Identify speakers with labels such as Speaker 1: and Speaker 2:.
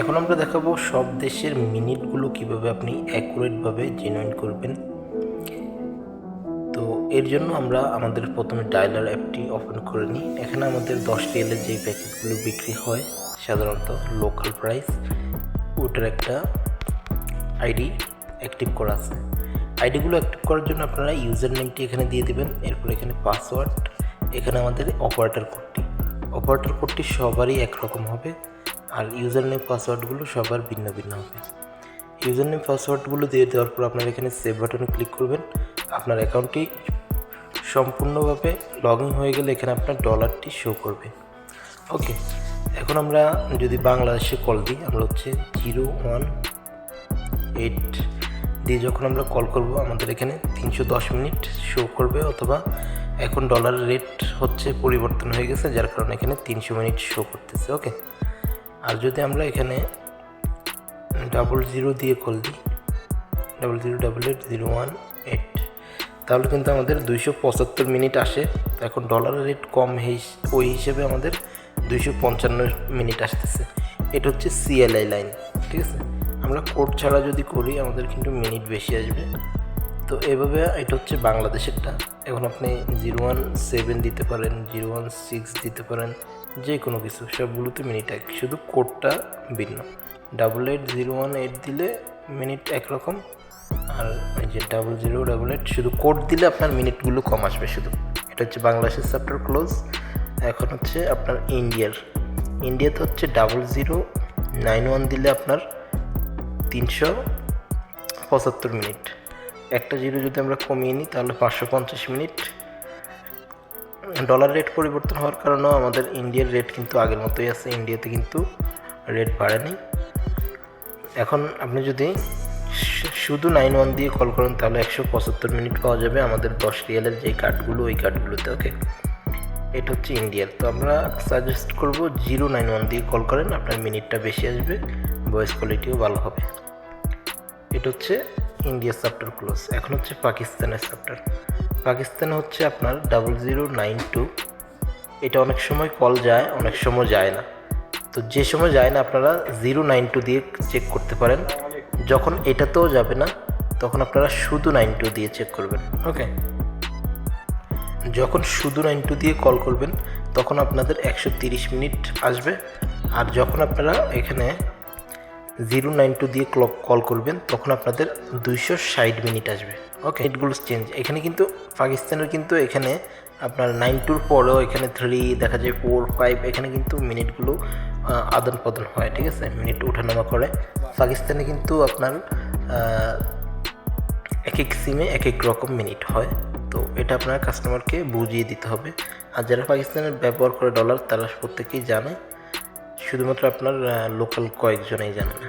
Speaker 1: এখন আমরা দেখাবো সব দেশের মিনিটগুলো কীভাবে আপনি অ্যাকুরেটভাবে জেনুইন করবেন। তো এর জন্য আমরা আমাদের প্রথমে ডায়লার অ্যাপটি ওপেন করে নিই। এখানে আমাদের দশ রিয়েলের যেই প্যাকেজগুলো বিক্রি হয়, সাধারণত লোকাল প্রাইস, ওটার একটা আইডি অ্যাক্টিভ করা আছে। আইডিগুলো অ্যাক্টিভ করার জন্য আপনারা ইউজার নেমটি এখানে দিয়ে দেবেন, এরপর এখানে পাসওয়ার্ড, এখানে আমাদের অপারেটর কোডটি। অপারেটর কোডটি সবারই একরকম হবে। আর ইউজার নেম পাসওয়ার্ডগুলো সবার ভিন্ন ভিন্ন হবে। ইউজার নেম পাসওয়ার্ডগুলো দিয়ে দেওয়ার পর আপনারা এখানে সেভ বাটনে ক্লিক করবেন। আপনার অ্যাকাউন্টটি সম্পূর্ণভাবে লগ ইন হয়ে গেলে এখানে আপনার ডলারটি শো করবে। ওকে এখন আমরা যদি বাংলাদেশে কল দিই, আমরা হচ্ছে জিরো ওয়ান এইট দিয়ে যখন আমরা কল করব, আমাদের এখানে তিনশো দশ মিনিট শো করবে অথবা এখন ডলারের রেট হচ্ছে পরিবর্তন হয়ে গেছে, যার কারণে এখানে তিনশো মিনিট শো করতেছে। ওকে আর যদি আমরা এখানে ডাবল জিরো দিয়ে কল দিই double zero double eight zero one eight তাহলে কিন্তু আমাদের দুইশো পঁচাত্তর মিনিট আসে। এখন ডলারের রেট কম ওই হিসেবে আমাদের দুইশো পঞ্চান্ন মিনিট আসতেছে। এটা হচ্ছে সিএলআই লাইন ঠিক আছে? আমরা কোড ছাড়া যদি করি, আমাদের কিন্তু মিনিট বেশি আসবে। তো এভাবে এটা হচ্ছে বাংলাদেশেরটা। এখন আপনি জিরো ওয়ান সেভেন দিতে পারেন জিরো ওয়ান সিক্স দিতে পারেন। যে কোনো কিছু সবগুলোতে মিনিট এক শুধু কোডটা ভিন্ন। Double eight zero one eight দিলে মিনিট একরকম, আর ওই যে ডাবল জিরো ডাবল এইট শুধু কোড দিলে আপনার মিনিটগুলো কম আসবে শুধু। এটা হচ্ছে বাংলাদেশের চ্যাপ্টার ক্লোজ, এখন হচ্ছে আপনার ইন্ডিয়ার। ইন্ডিয়াতে হচ্ছে ডাবল জিরো নাইন ওয়ান দিলে আপনার তিনশো পঁচাত্তর মিনিট। একটা জিরো যদি আমরা কমিয়ে নিই, তাহলে পাঁচশো পঞ্চাশ মিনিট। ডলার রেট পরিবর্তন হওয়ার কারণেও আমাদের ইন্ডিয়ার রেট কিন্তু আগের মতোই আছে। ইন্ডিয়াতে কিন্তু রেট বাড়েনি। এখন আপনি যদি শুধু নাইন ওয়ান দিয়ে কল করেন, তাহলে একশো পঁচাত্তর মিনিট পাওয়া যাবে আমাদের দশ রিয়ালের যে কার্ডগুলো ওই কার্ডগুলোতে ওকে এটা হচ্ছে ইন্ডিয়ার তো আমরা সাজেস্ট করব জিরো নাইন ওয়ান দিয়ে কল করেন, আপনার মিনিটটা বেশি আসবে ভয়েস কোয়ালিটিও ভালো হবে। এটা হচ্ছে ইন্ডিয়া চ্যাপ্টার ক্লোজ এখন হচ্ছে পাকিস্তানের চ্যাপ্টার পাকিস্তানে হচ্ছে আপনার ডাবল জিরো নাইন টু এটা অনেক সময় কল যায়, অনেক সময় যায় না। তো যে সময় যায় না, আপনারা জিরো নাইন টু দিয়ে চেক করতে পারেন। যখন এটাতেও যাবে না, তখন আপনারা শুধু নাইন টু দিয়ে চেক করবেন। ওকে যখন শুধু নাইন টু দিয়ে কল করবেন, তখন আপনাদের একশো তিরিশ মিনিট আসবে। আর যখন আপনারা এখানে জিরো নাইন টু দিয়ে ক্লক কল করবেন, তখন আপনাদের দুইশো ষাট মিনিট আসবে। ওকে মিনিটগুলো চেঞ্জ এখানে কিন্তু পাকিস্তানের কিন্তু এখানে আপনার নাইন টুর পরেও এখানে থ্রি দেখা যায় ফোর ফাইভ এখানে কিন্তু মিনিটগুলো আদান প্রদান হয়, ঠিক আছে? মিনিট ওঠানামা করে। পাকিস্তানে কিন্তু আপনার এক এক সিমে এক এক রকম মিনিট হয়। তো এটা আপনার কাস্টমারকে বুঝিয়ে দিতে হবে। আর যারা পাকিস্তানের ব্যবহার করে ডলার তারা প্রত্যেকেই জানে। শুধুমাত্র আপনার লোকাল কয়েকজনেই জানে না।